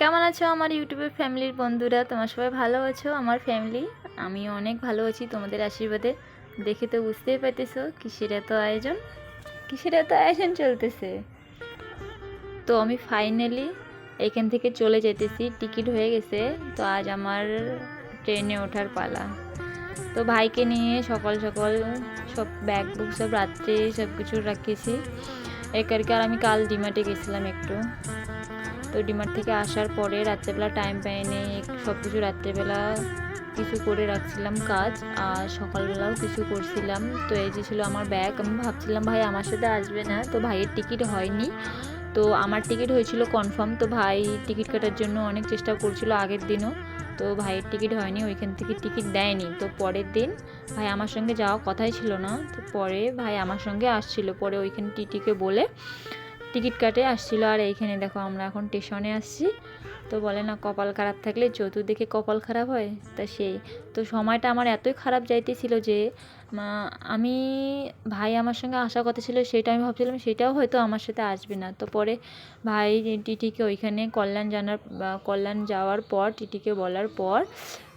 কেমন আছো আমার ইউটিউবের ফ্যামিলির বন্ধুরা? তোমার সবাই ভালো আছো? আমার ফ্যামিলি আমি অনেক ভালো আছি তোমাদের আশীর্বাদে। দেখে তো বুঝতেই পারতেছো, কিসের এত আয়োজন? কিসের এত আয়োজন চলতেছে? তো আমি ফাইনালি এখান থেকে চলে যেতেছি টিকিট হয়ে গেছে। তো আজ আমার ট্রেনে ওঠার পালা। তো ভাইকে নিয়ে সকাল সকাল সব ব্যাগ বুক সব রাত্রে সব কিছু রাখিয়েছি। কারণে আর আমি কাল ডিমার্টে গেছিলাম একটু। তো ডিমার্ট থেকে আসার পরে রাত্রেবেলা টাইম পাইনি সব কিছু রাত্রেবেলা কিছু করে রাখছিলাম কাজ, আর সকালবেলাও কিছু করছিলাম। তো এই যে ছিল আমার ব্যাগ আমি ভাবছিলাম, ভাই, আমার সাথে আসবে না। তো ভাইয়ের টিকিট হয়নি। তো আমার টিকিট হয়েছিল কনফার্ম তো ভাই টিকিট কাটার জন্য অনেক চেষ্টা করছিল আগের দিনও। তো ভাইয়ের টিকিট হয়নি, ওইখান থেকে টিকিট দেয়নি। তো পরের দিন ভাই আমার সঙ্গে যাওয়া কথাই ছিল না। তো পরে ভাই আমার সঙ্গে আসছিল, পরে ওইখানে টিটিকে বলে টিকিট কাটে আসছিল। আর এইখানে দেখো আমরা এখন স্টেশনে আসছি। তো বলে না, কপাল খারাপ থাকলে চতুর্দিকে কপাল খারাপ হয়? তা সেই। তো সময়টা আমার এতই খারাপ যাইতেছিল যে আমি, ভাই আমার সঙ্গে আসার কথা ছিল, সেটা আমি ভাবছিলাম, সেটাও হয়তো আমার সাথে আসবে না। তো পরে ভাই টিটিকে ওইখানে কল্যাণ জানার কল্যাণ যাওয়ার পর, টিটিকে বলার পর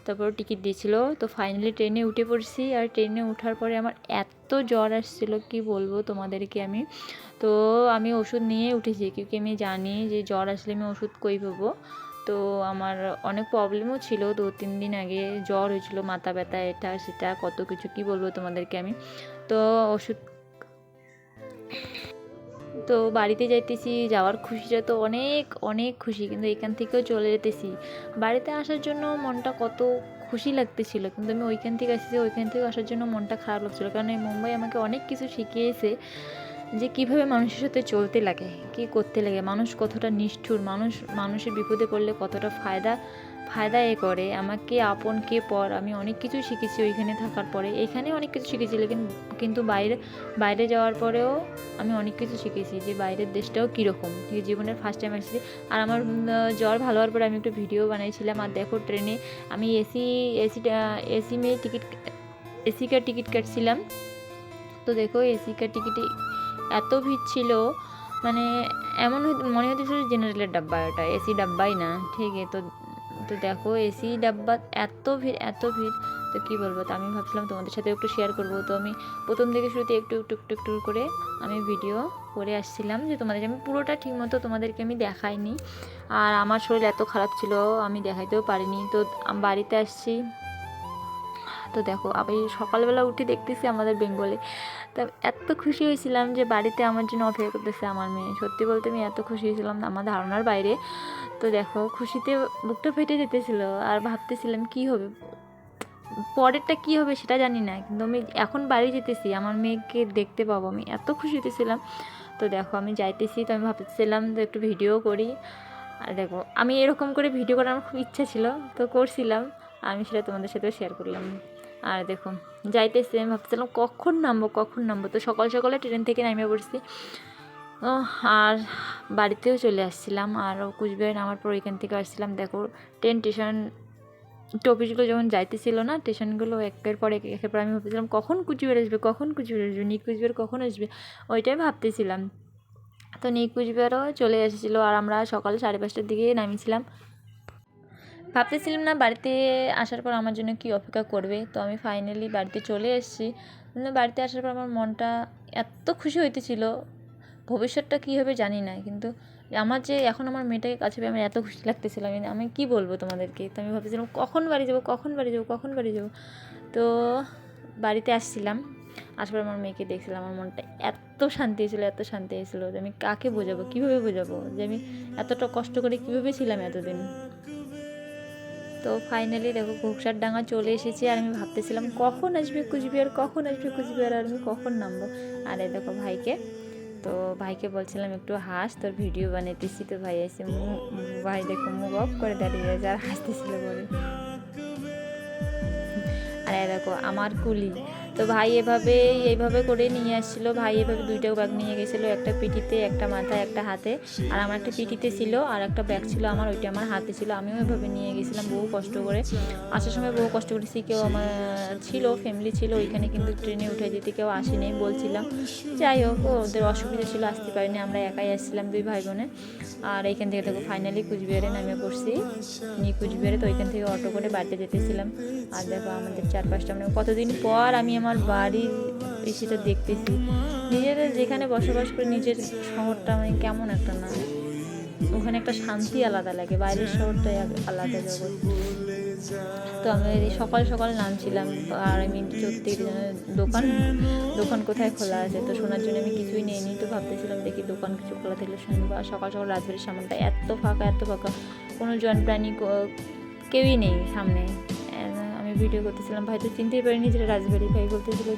তারপর টিকিট দিয়েছিল তো ফাইনালি ট্রেনে উঠে পড়ছি। আর ট্রেনে ওঠার পরে আমার এত জ্বর আসছিল, কি বলব তোমাদেরকে আমি। তো আমি ওষুধ নিয়ে উঠেছি। কিউকি আমি জানি যে জ্বর আসলে আমি ওষুধ কই পাবো? তো আমার অনেক প্রবলেমও ছিল। দু, তিন দিন আগে জ্বর হয়েছিল, মাথা ব্যথা, এটা, সেটা, কত কিছু, কি বলব তোমাদেরকে আমি। তো ওষুধ তো বাড়িতে যাইতেছি, যাওয়ার খুশিটা তো অনেক অনেক খুশি। কিন্তু এখান থেকেও চলে যেতেছি। বাড়িতে আসার জন্য মনটা কত খুশি লাগতেছিল। কিন্তু আমি ওইখান থেকে আসছি ওইখান থেকে আসার জন্য মনটা খারাপ লাগছিল। কারণ এই মুম্বাই আমাকে অনেক কিছু শিখিয়েছে যে কীভাবে মানুষের সাথে চলতে লাগে, কী করতে লাগে। মানুষ কতটা নিষ্ঠুর, মানুষ, মানুষের বিপদে পড়লে কতটা ফায়দা ফায়দা এ করে। আমাকে, আপন কে, পর আমি অনেক কিছু শিখেছি ওইখানে থাকার পরে। এখানে অনেক কিছু শিখেছি, লেকিন কিন্তু বাইরে বাইরে যাওয়ার পরেও আমি অনেক কিছু শিখেছি যে বাইরের দেশটাও কীরকম। জীবনের ফার্স্ট টাইম আসছি। আর আমার জ্বর ভালো হওয়ার পরে আমি একটু ভিডিও বানাইছিলাম, আর দেখো ট্রেনে আমি এসি এসিটা এসি মেয়ে টিকিট, এসি কার টিকিট কাটছিলাম। তো দেখো, এসি কার টিকিটে এত ভিড় ছিল। মানে এমন মনে হতেছিল জেনারেলের ডাব্বা ওটা। এসি ডাব্বাই না, ঠিক তো তো দেখো এসি ডাব্বা এত ভিড় এত ভিড়। তো কী বলব, তো আমি ভাবছিলাম তোমাদের সাথে একটু শেয়ার করব। তো আমি প্রথম থেকে শুরুতে একটু একটু একটু একটু করে আমি ভিডিও করে আসছিলাম যে তোমাদের আমি পুরোটা ঠিকমতো তোমাদেরকে আমি দেখাইনি। আর আমার শরীর এত খারাপ ছিল, আমি দেখাইতেও পারিনি। তো বাড়িতে আসছি। তো দেখো, আমি সকালবেলা উঠে দেখতেছি আমাদের বেঙ্গলে। তা এত খুশি হয়েছিলাম যে বাড়িতে আমার জন্য অপেক্ষা করতেছে আমার মেয়ে। সত্যি বলতে আমি এত খুশি হয়েছিলাম আমার ধারণার বাইরে। তো দেখো, খুশিতে বুকটা ফেটে যেতেছিল আর ভাবতেছিলাম কি হবে, পরেরটা কি হবে সেটা জানি না, কিন্তু আমি এখন বাড়ি যেতেছি, আমার মেয়েকে দেখতে পাবো, আমি এত খুশি হতেছিলাম তো দেখো, আমি যাইতেছি, তো আমি ভাবতেছিলাম তো একটু ভিডিও করি। আর দেখো, আমি এরকম করে ভিডিও করার আমার খুব ইচ্ছা ছিল, তো করছিলাম, আমি সেটা তোমাদের সাথেও শেয়ার করলাম। আর দেখো, যাইতেছি, আমি ভাবতেছিলাম কখন নামবো কখন নামবো, তো সকাল সকালে ট্রেন থেকে নামিয়ে পড়ছি। আর বাড়িতেও চলে আসছিলাম। আর কুচবিহার নামার পর ওইখান থেকে আসছিলাম। দেখো ট্রেন স্টেশন টপিসগুলো যখন যাইতেছিল না স্টেশনগুলো একের পর এক, একের পর আমি ভাবতেছিলাম, কখন কুচবিহার আসবে? কখন কুচবিহার আসবে? নিউ কুচবিহার কখন আসবে? ওইটাই ভাবতেছিলাম। তো নিউ কুচবিহারও চলে এসেছিল আর আমরা সকাল সাড়ে পাঁচটার দিকে নামিয়েছিলাম ভাবতেছিলাম না বাড়িতে আসার পর আমার জন্য কি অপেক্ষা করবে? তো আমি ফাইনালি বাড়িতে চলে এসেছি। বাড়িতে আসার পর আমার মনটা এত খুশি হইতেছিল। ভবিষ্যৎটা কী হবে জানি না, কিন্তু আমার যে এখন আমার মেয়েটাকে কাছে আমার এত খুশি লাগতেছিল। আমি আমি কী বলব তোমাদেরকে? তো আমি ভাবতেছিলাম, কখন বাড়ি যাব, কখন বাড়ি যাব, কখন বাড়ি যাব? তো বাড়িতে আসছিলাম আসবার আমার মেয়েকে দেখছিলাম, আমার মনটা এত শান্তি হয়েছিলো, এত শান্তি হয়েছিলো যে আমি কাকে বোঝাবো, কীভাবে বোঝাবো? যে আমি এতটা কষ্ট করে কীভাবে ছিলাম এতদিন? তো ফাইনালি দেখো ঘোকসার ডাঙা চলে এসেছে, আর আমি ভাবতেছিলাম কখন আসবে কুচবিহার কখন আসবে কুচবিহার আর আমি কখন নামবো? আর দেখো ভাইকে তো ভাইকে বলছিলাম, একটু হাস, তোর ভিডিও বানাইতেছি। তো ভাই এসে ভাই দেখো মুখ অফ করে দাঁড়িয়ে আছে আর হাসতেছিল বলে আর দেখো, আমার কুলি তো ভাই এভাবে, এইভাবে করে নিয়ে আসছিল। ভাই এভাবে দুইটা ব্যাগ নিয়ে গেছিল, একটা পিঠিতে, একটা মাথায়, একটা হাতে। আর আমার একটা পিঠিতে ছিল, আর একটা ব্যাগ ছিল আমার, ওইটা আমার হাতে ছিল। আমিও এভাবে নিয়ে গেছিলাম বহু কষ্ট করে। আসার সময় বহু কষ্ট করেছি, কেউ আমার ছিল ফ্যামিলি ছিল, ওইখানে কিন্তু ট্রেনে উঠে দিতে কেউ আসেনি বলছিলাম। যাই হোক, ওদের অসুবিধা ছিল, আসতে পারিনি, আমরা একাই আসছিলাম দুই ভাই বোনে আর এইখান থেকে দেখো ফাইনালি কুচবিহারে নামে পড়ছি। নিয়ে কুচবিহারে তো ওইখান থেকে অটো করে বাড়িতে যেতেছিলাম। আর দেখো, আমাদের চারপাশটা মানে কতদিন পর আমি আমার বাড়ির সেটা দেখতেছি। নিজেদের যেখানে বসবাস করে, নিজের শহরটা মানে কেমন একটা না। ওখানে একটা শান্তি আলাদা লাগে, বাইরের শহরটাই আলাদা জগৎ। তো আমি সকাল সকাল নামছিলাম আর আমি সত্যি দোকান দোকান কোথায় খোলা আছে? তো শোনার জন্য আমি কিছুই নিইনি, তো ভাবতেছিলাম দেখি দোকান কিছু খোলা থাকলে শুনব। আর সকাল সকাল রাজবাড়ির সামনটা এত ফাঁকা এত ফাঁকা। কোনো জন প্রাণী কেউই নেই সামনে। ভিডিও করতেছিলাম। ভাই তো চিনতেই পারিনি যেটা রাজবাড়ি ভাই বলতেছিল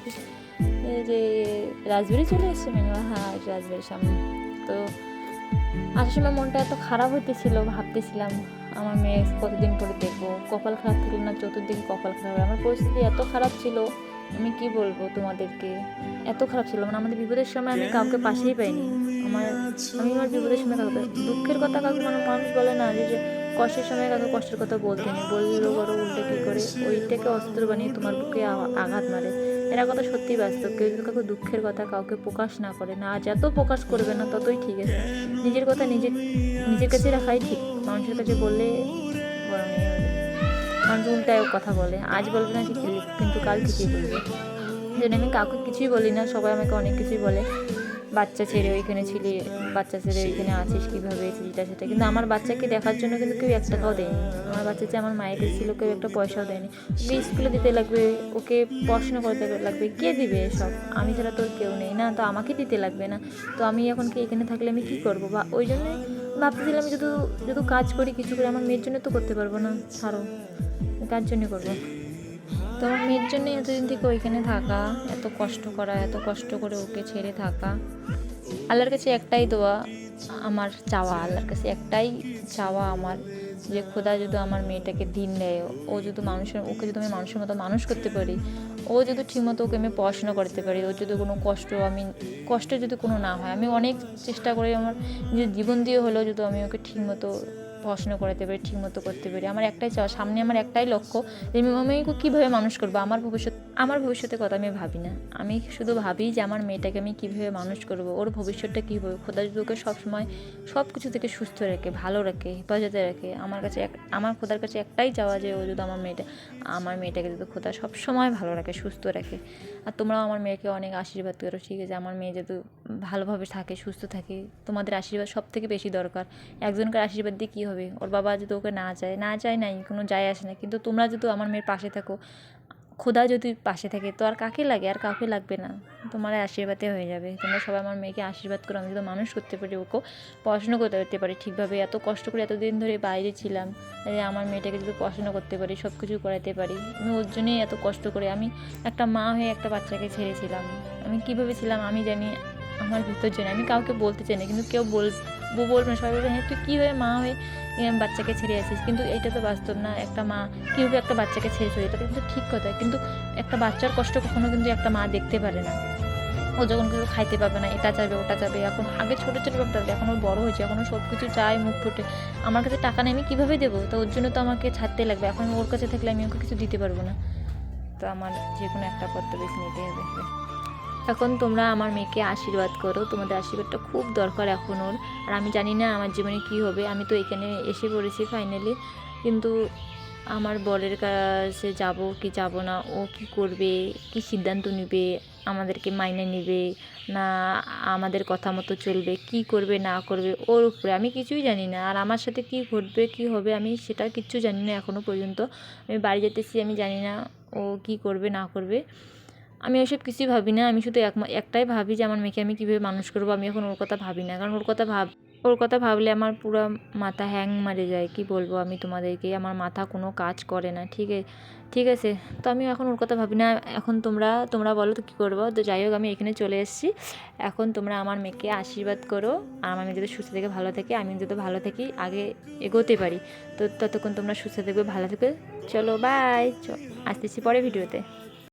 এই যে রাজবাড়ি চলে এসছে বললাম, হ্যাঁ রাজবাড়ির সামনে। তো আসার সময় মনটা এত খারাপ হইতেছিল ভাবতেছিলাম আমার মেয়ে কতদিন পরে দেখব? কপাল খারাপ থাকলে না? চতুর্দিকে কপাল খারাপ। আমার পরিস্থিতি এত খারাপ ছিল আমি কি বলব তোমাদেরকে? এত খারাপ ছিল। মানে আমাদের বিপদের সময় আমি কাউকে পাশেই পাইনি। আমার আমি আমার বিপদের সময় কাউকে দুঃখের কথা কাউকে মানে মানুষ বলে না যে কষ্টের সময় কাউকে কষ্টের কথা বলতে নেই। বলল, বড় উল্টে কী করে? ওইটাকে অস্ত্র বানিয়ে তোমার বুকে আঘাত মারে। এরা কথা সত্যি ব্যস্ত। কেউ যদি কাউকে দুঃখের কথা কাউকে প্রকাশ না করে। না যত প্রকাশ করবে না, ততই ঠিক আছে। নিজের কথা নিজের নিজের কাছে রাখাই ঠিক। মানুষের কাছে বললে। মানুষ উল্টায় কথা বলে। আজ বলবে না ঠিকই, কিন্তু কাল ঠিকই বলবে। জন্য আমি কাউকে কিছুই বলি না, সবাই আমাকে অনেক কিছুই বলে। বাচ্চা ছেড়ে ওইখানে ছিলি, বাচ্চা ছেড়ে ওইখানে আছিস কীভাবে সেটা সেটা। কিন্তু আমার বাচ্চাকে দেখার জন্য কিন্তু কেউ এক টাকাও দেয়নি। আমার বাচ্চা যে আমার মায়ের ছিল, কেউ একটা পয়সাও দেয়নি। ওকে স্কুলে দিতে লাগবে, ওকে পড়াশোনা করতে লাগবে, কে দিবে সব আমি ছাড়া তোর কেউ নেই না, তো আমাকে দিতে লাগবে না। তো আমি এখন কি এখানে থাকলে আমি কী করব? বা ওই জন্যই ভাবতেছিলাম যদি যদি কাজ করি, কিছু করে, আমার মেয়ের জন্য তো করতে পারব না। ছাড়ো, কার জন্য করব? তো মেয়ের জন্য এতদিন থেকে ওইখানে থাকা, এত কষ্ট করা, এত কষ্ট করে ওকে ছেড়ে থাকা। আল্লাহর কাছে একটাই দোয়া, আমার চাওয়া, আল্লাহর কাছে একটাই চাওয়া আমার, যে খোদা যদি আমার মেয়েটাকে দিন দেয়, ও যদি মানুষের, ওকে যদি আমি মানুষের মতো মানুষ করতে পারি, ও যদি ঠিকমতো ওকে আমি পড়াশোনা করতে পারি ওর যদি কোনো কষ্ট, আমি, কষ্ট যদি কোনো না হয়, আমি অনেক চেষ্টা করি আমার, নিজের জীবন দিয়ে হলেও যদি আমি ওকে ঠিকমতো পড়াশোনা করাতে পারি, ঠিকমতো করতে পারি। আমার একটাই চাওয়া, সামনে আমার একটাই লক্ষ্য যে আমি কীভাবে মানুষ করব? আমার ভবিষ্যৎ আমার ভবিষ্যতের কথা আমি ভাবি না। আমি শুধু ভাবি যে আমার মেয়েটাকে আমি কীভাবে মানুষ করব? ওর ভবিষ্যৎটা কী হবে? খোদা যদি ওকে সবসময় সব কিছু থেকে সুস্থ রাখে, ভালো রাখে, হেফাজতে রাখে, আমার কাছে এক আমার খোদার কাছে একটাই চাওয়া যে ও যদি আমার মেয়েটা আমার মেয়েটাকে যদি খোদা সবসময় ভালো রাখে, সুস্থ রাখে। আর তোমরাও আমার মেয়েকে অনেক আশীর্বাদ করো, ঠিক আছে? আমার মেয়ে যাতে ভালোভাবে থাকে, সুস্থ থাকে, তোমাদের আশীর্বাদ সব থেকে বেশি দরকার। একজনকার আশীর্বাদ দিয়ে কী হবে? ওর বাবা যদি ওকে না চায় না চায় নাই, কোনো যায় আসে না। কিন্তু তোমরা যদি আমার মেয়ের পাশে থাকো, খোদা যদি পাশে থাকে, তো আর কাকে লাগে? আর কাউকে লাগবে না। তোমার আশীর্বাদে হয়ে যাবে। তোমরা সবাই আমার মেয়েকে আশীর্বাদ করো। আমি যদি মানুষ করতে পারি, ওকে পড়াশোনা করতে পারি ঠিকভাবে। এত কষ্ট করে এতদিন ধরে বাইরে ছিলাম আমার মেয়েটাকে যদি পড়াশোনা করতে পারি সব কিছু করাতে পারি, আমি ওর জন্যই এত কষ্ট করে আমি একটা মা হয়ে একটা বাচ্চাকে ছেড়েছিলাম। আমি কীভাবে ছিলাম আমি জানি আমার ভিতর জানি, আমি কাউকে বলতে চাই না, কিন্তু কেউ বল বউ বলবে না সবাই বলবে হ্যাঁ তুই কী হয়ে মা হয়ে বাচ্চাকে ছেড়ে আসিস? কিন্তু এটা তো বাস্তব না, একটা মা, কীভাবে একটা বাচ্চাকে ছেড়ে চলে পারে? কিন্তু ঠিক কথা। কিন্তু একটা বাচ্চার কষ্ট কখনো কিন্তু একটা মা দেখতে পারে না। ও যখন কিছু খাইতে পাবে না, এটা চাইবে, ওটা চাইবে, এখন আগে ছোটো ছোটো ব্যাপারটা এখন ও বড়ো হয়েছে, এখন ও সব কিছু চাই মুখ ফুটে। আমার কাছে টাকা নেই, আমি কীভাবে দেবো? তো ওর জন্য তো আমাকে ছাড়তে লাগবে, এখন ওর কাছে থাকলে আমি ওকে কিছু দিতে পারব না। তো আমার যে কোনো একটা পত্র বেছে নিতে হবে। এখন তোমরা আমার মেয়েকে আশীর্বাদ করো। তোমাদের আশীর্বাদটা খুব দরকার এখন ওর। আর আমি জানি না আমার জীবনে কী হবে। আমি তো এখানে এসে পড়েছি ফাইনালি কিন্তু আমার বরের কাছে যাব কি যাব না? ও কি করবে? কি সিদ্ধান্ত নেবে? আমাদেরকে মাইনে নেবে? না আমাদের কথা মতো চলবে? কি করবে, না করবে? ওর উপরে আমি কিছুই জানি না। আর আমার সাথে কি ঘটবে, কি হবে, আমি সেটা কিচ্ছু জানি না এখনও পর্যন্ত। আমি বাড়ি যেতেছি, আমি জানি না ও কি করবে, না করবে। আমি ওইসব কিছুই ভাবি না, আমি শুধু এক একটাই ভাবি যে আমার মেয়েকে আমি কীভাবে মানুষ করব, আমি এখন ওর কথা ভাবি না। কারণ ওর কথা ভাব, ওর কথা ভাবলে আমার পুরো মাথা হ্যাং মারে যায়, কি বলব আমি তোমাদেরকে আমার মাথা কোনো কাজ করে না, ঠিক আছে ঠিক আছে? তো আমি এখন ওর কথা ভাবি না, এখন তোমরা তোমরা বলো তো কী করব? তো যাই হোক, আমি এখানে চলে এসেছি। এখন তোমরা আমার মেয়েকে আশীর্বাদ করো, আর আমার মেয়ে যদি সুস্থ থেকে ভালো থাকে, আমি যদি ভালো থাকি, আগে এগোতে পারি। তো ততক্ষণ তোমরা সুস্থ থাকবে ভালো থাকবে চলো বাই আসতেছি পরে ভিডিওতে